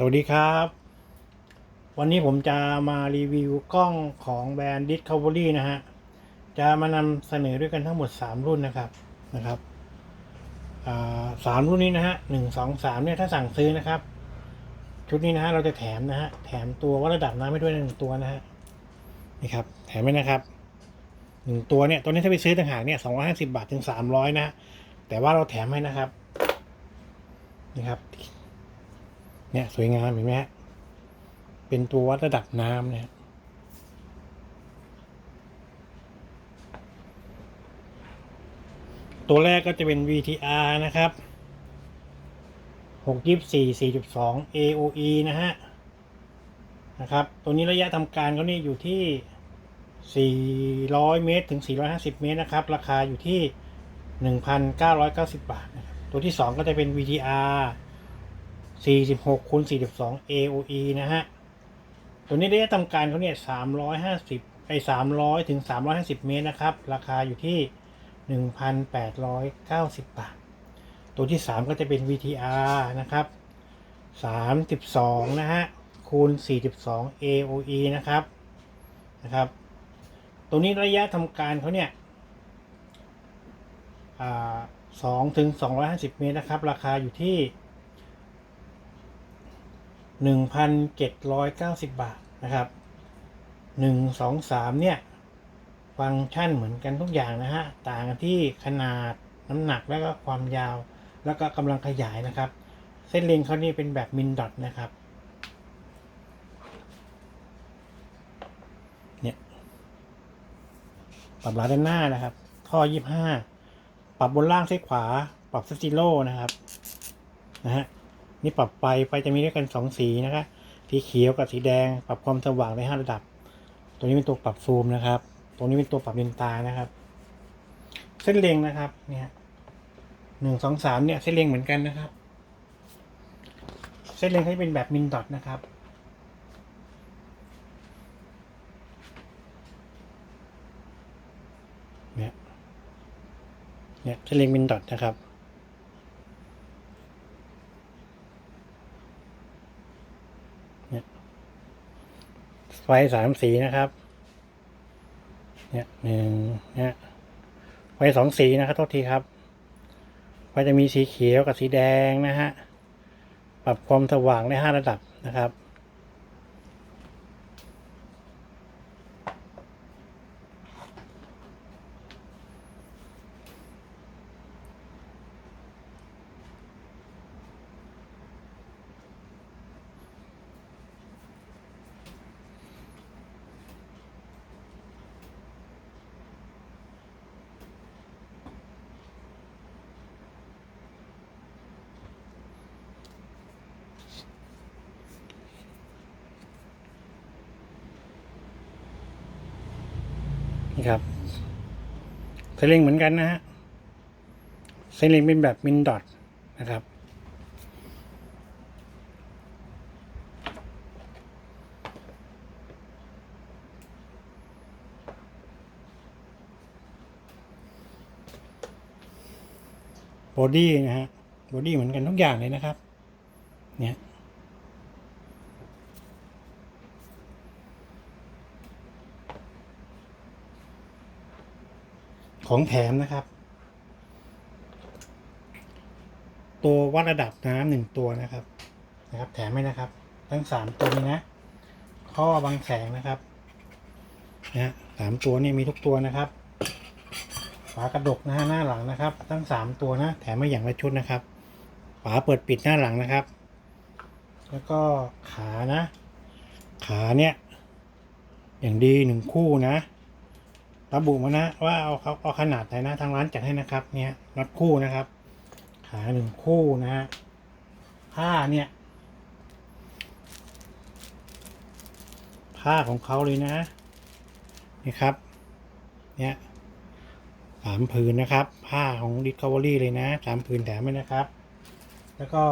สวัสดีครับ วันนี้ผมจะมารีวิวกล้องของแบรนด์ Discovery นะฮะ จะมานำเสนอด้วยกันทั้งหมด 3 รุ่นนะครับนะครับสามรุ่นนี้นะฮะหนึ่งสองสามเนี่ยถ้าสั่งซื้อนะครับ ชุดนี้นะฮะเราจะแถมนะฮะแถมตัววัดระดับน้ำให้ด้วยหนึ่งตัวนะฮะนี่ครับแถมไว้นะครับหนึ่งตัวเนี่ยตัวนี้ถ้าไปซื้อต่างหากเนี่ยสองร้อยห้าสิบาทถึงสามร้อยนะแต่ว่าเราแถมให้นะครับนี่ครับ เนี่ยสวยงามเห็นไหมฮะเป็นตัววัดระดับน้ำเนี่ยตัวแรกก็จะเป็น VTR นะครับ6 24 4.2 AOE นะฮะ นะครับ ตัวนี้ระยะทำการเขานี่อยู่ที่ 400 เมตร ถึง 450 เมตรนะครับ ราคาอยู่ที่ 1,990 บาทนะครับตัวที่ 2 ก็จะเป็น VTR 46คูณ42 AOE นะฮะ ตัวนี้ระยะทำการเขาเนี่ย 350ไอ้300 ถึง 350 เมตรนะครับ ราคาอยู่ที่ 1,890 บาท ตัวที่ 3 ก็จะเป็น VTR นะครับ 32 นะฮะ คูณ 42 AOE นะครับ นะครับ ตัวนี้ระยะทำการเขาเนี่ยอ่า2ถึง 250 เมตรนะครับ ราคาอยู่ที่ 1,790 บาทนะครับ 1 2 3 เนี่ย ฟังก์ชันเหมือนกันทุกอย่างนะฮะ ต่างกันที่ขนาดน้ำหนักแล้วก็ความยาว แล้วก็กำลังขยายนะครับ เส้นเลนเขานี่เป็นแบบมินดอทนะครับ เนี่ย ปรับหลังด้านหน้านะครับ ท่อ 25 ปรับบนล่างซ้ายขวา ปรับสติโลนะครับ นะฮะ นี่ปรับไฟไฟจะมีด้วยกันสองสีนะครับสีเขียวกับสีแดง ปรับความสว่างได้ห้าระดับ ตัวนี้เป็นตัวปรับซูมนะครับ ตัวนี้เป็นตัวปรับเลนตานะครับ เส้นเล็งนะครับเนี่ยหนึ่งสองสามเนี่ยเส้นเล็งเหมือนกันนะครับ เส้นเล็งเขาจะเป็นแบบมินดอทนะครับเนี่ยเนี่ยเส้นเล็งมินดอทนะครับ ไฟสามสีนะครับ เนี่ยหนึ่งเนี่ยไฟสองสีนะครับโทษทีครับไฟจะมีสีเขียวกับสีแดงนะฮะ ปรับความสว่างได้ห้าระดับนะครับ นี่ครับเส้นเล็งเหมือนกันนะฮะเส้นเล็งเป็นแบบมินดอทนะครับ บอดี้นะฮะ บอดี้เหมือนกันทุกอย่างเลยนะครับ เนี่ย ของแถมนะครับ ตัววัดระดับน้ำหนึ่งตัวนะครับ นะครับ แถมให้นะครับ ทั้งสามตัวนี้นะข้อบังแสงนะครับนะฮะสามตัวนี่มีทุกตัวนะครับฝากระดกนะฮะหน้าหลังนะครับ ทั้งสามตัวนะแถมมาอย่างละชุดนะครับฝาเปิดปิดหน้าหลังนะครับ แล้วก็ขานะ ขาเนี่ย อย่างดีหนึ่งคู่นะ ระบุมานะว่าเอาเขาเอาขนาดไหนนะทางร้านจัดให้นะครับ เนี่ยน็อตคู่นะครับ ขาหนึ่งคู่นะฮะผ้าเนี่ยผ้าของเขาเลยนะนี่ครับ เนี่ยสามผืนนะครับ ผ้าของ Discovery เลยนะสามผืนแถมไว้นะครับ แล้วก็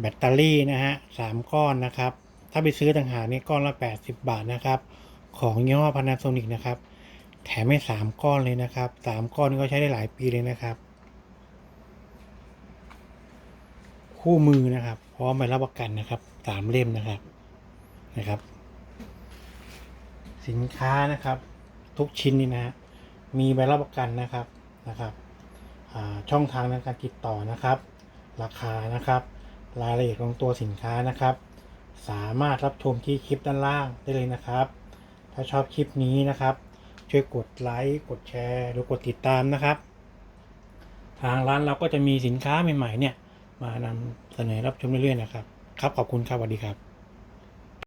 แบตเตอรี่นะฮะสามก้อนนะครับ ถ้าไปซื้อต่างหากนี่ก้อนละแปดสิบบาทนะครับ ของยี่ห้อ Panasonic นะครับ แถมให้สามก้อนเลยนะครับสามก้อนนี่ก็ใช้ได้หลายปีเลยนะครับ คู่มือนะครับ พร้อมใบรับประกันนะครับสามเล่มนะครับนะครับ สินค้านะครับ ทุกชิ้นนี่นะ มีใบรับประกันนะครับนะครับช่องทางในการติดต่อนะครับ ราคานะครับ รายละเอียดของตัวสินค้านะครับ สามารถรับชมที่คลิปด้านล่างได้เลยนะครับ ถ้าชอบคลิปนี้นะครับ ช่วยกดไลค์กดแชร์หรือกดติดตามนะครับ ทางร้านเราก็จะมีสินค้าใหม่ๆเนี่ยมานำเสนอรับชมเรื่อยๆนะครับ ครับขอบคุณครับสวัสดีครับ